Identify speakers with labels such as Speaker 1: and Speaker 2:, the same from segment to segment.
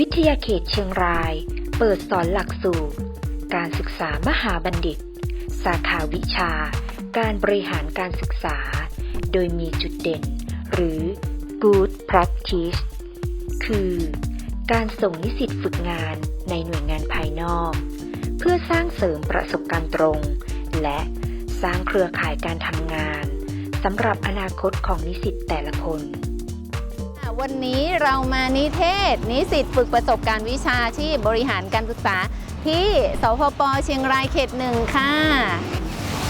Speaker 1: วิทยาเขตเชียงราย เปิดสอนหลักสูตร การศึกษามหาบัณฑิต สาขาวิชา การบริหารการศึกษา โดยมีจุดเด่น หรือ Good Practice คือ การส่งนิสิตฝึกงานในหน่วยงานภายนอก เพื่อสร้างเสริมประสบการณ์ตรง และสร้างเครือข่ายการทำงานสำหรับอนาคตของนิสิตแต่ละคน
Speaker 2: วันนี้เรามานิเทศ นิสิตฝึกประสบการณ์วิชาชีพบริหารการศึกษา ที่สพปเชียงรายเขตหนึ่งค่ะ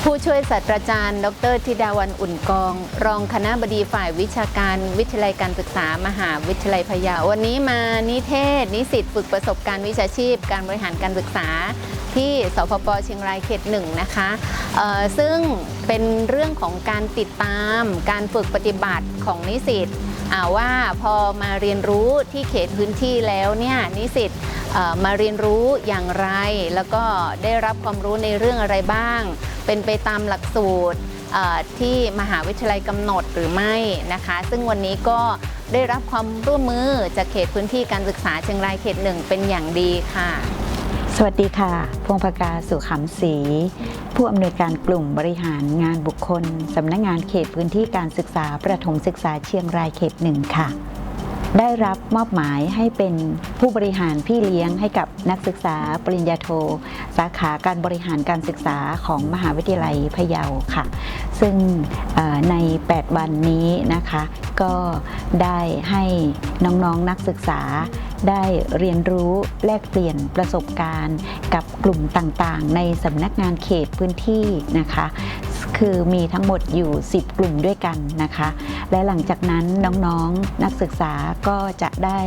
Speaker 2: ผู้ช่วยศาสตราจารย์ ดรธิดาวันอุ่นกอง รองคณะบดีฝ่ายวิชาการวิทยาลัยการศึกษามหาวิทยาลัยพะเยาวันนี้มานิเทศ นิสิตฝึกประสบการณ์วิชาชีพ การบริหารการศึกษาที่สพปเชียงรายเขตหนึ่งนะคะซึ่งเป็นเรื่องของการติดตามการฝึกปฏิบัติของนิสิต ว่าพอมาเรียนรู้ที่เขตพื้นที่แล้วเนี่ยนิสิตมาเรียนรู้อย่างไร แล้วก็ได้รับความรู้ในเรื่องอะไรบ้าง เป็นไปตามหลักสูตรที่มหาวิทยาลัยกำหนดหรือไม่นะคะ ซึ่งวันนี้ก็ได้รับความร่วมมือจากเขตพื้นที่การศึกษาเชียงรายเขตหนึ่งเป็นอย่างดีค่ะ
Speaker 3: สวัสดีค่ะ พงพกาสุขำศรี ผู้อำนวยการกลุ่มบริหารงานบุคคล สำนักงงานเขตพื้นที่การศึกษาประถมศึกษาเชียงรายเขตหนึ่งค่ะ ได้รับมอบหมายให้เป็นผู้บริหารพี่เลี้ยงให้กับนักศึกษาปริญญาโท สาขาการบริหารการศึกษาของมหาวิทยาลัยพะเยาค่ะ ซึ่งใน 8 วันนี้นะคะ ก็ได้ให้น้องๆนนักศึกษาได้เรียนรู้แลกเปลี่ยนประสบการณ์ กับกลุ่มต่างๆ ในสำนักงานเขตพื้นที่นะคะ คือมีทั้งหมดอยู่ 10 กลุ่มด้วยกันนะคะ และหลังจากนั้นน้องๆนักศึกษาก็จะได้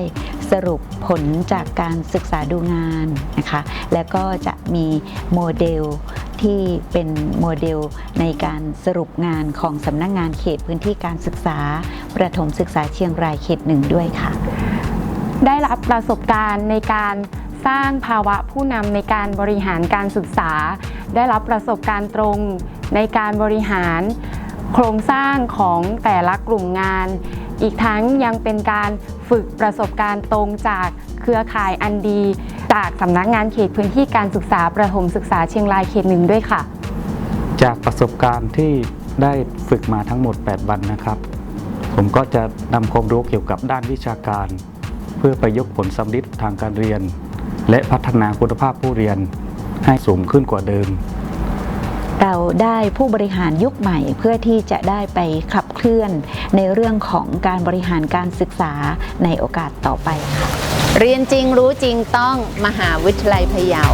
Speaker 3: สรุปผลจากการศึกษาดูงานนะคะ แล้วก็จะมีโมเดลที่เป็นโมเดลในการสรุปงานของสำนักงานเขตพื้นที่การศึกษา ประถมศึกษาเชียงรายเขตหนึ่งด้วยค่ะ
Speaker 4: ได้รับประสบการณ์ในการ สร้างภาวะผู้นำในการบริหารการศึกษา ได้รับประสบการณ์ตรงในการบริหาร โครงสร้างของแต่ละกลุ่มงาน อีกทั้งยังเป็นการฝึกประสบการณ์ตรงจากเครือข่ายอันดี จากสำนักงานเขตพื้นที่การศึกษาประถมศึกษาเชียงรายเขตหนึ่งด้วยค่ะ
Speaker 5: จากประสบการณ์ที่ได้ฝึกมาทั้งหมด 8 วันนะครับ ผมก็จะนำความรู้เกี่ยวกับด้านวิชาการ เพื่อประยุกต์ผลสำลิดทางการเรียน และพัฒนาคุณภาพผู้เรียนให้สูงขึ้นกว่าเดิม
Speaker 3: เราได้ผู้บริหารยุคใหม่เพื่อที่จะได้ไปขับเคลื่อนในเรื่องของการบริหารการศึกษาในโอกาสต่อไปค่ะ
Speaker 2: เรียนจริงรู้จริงต้องมหาวิทยาลัยพะเยา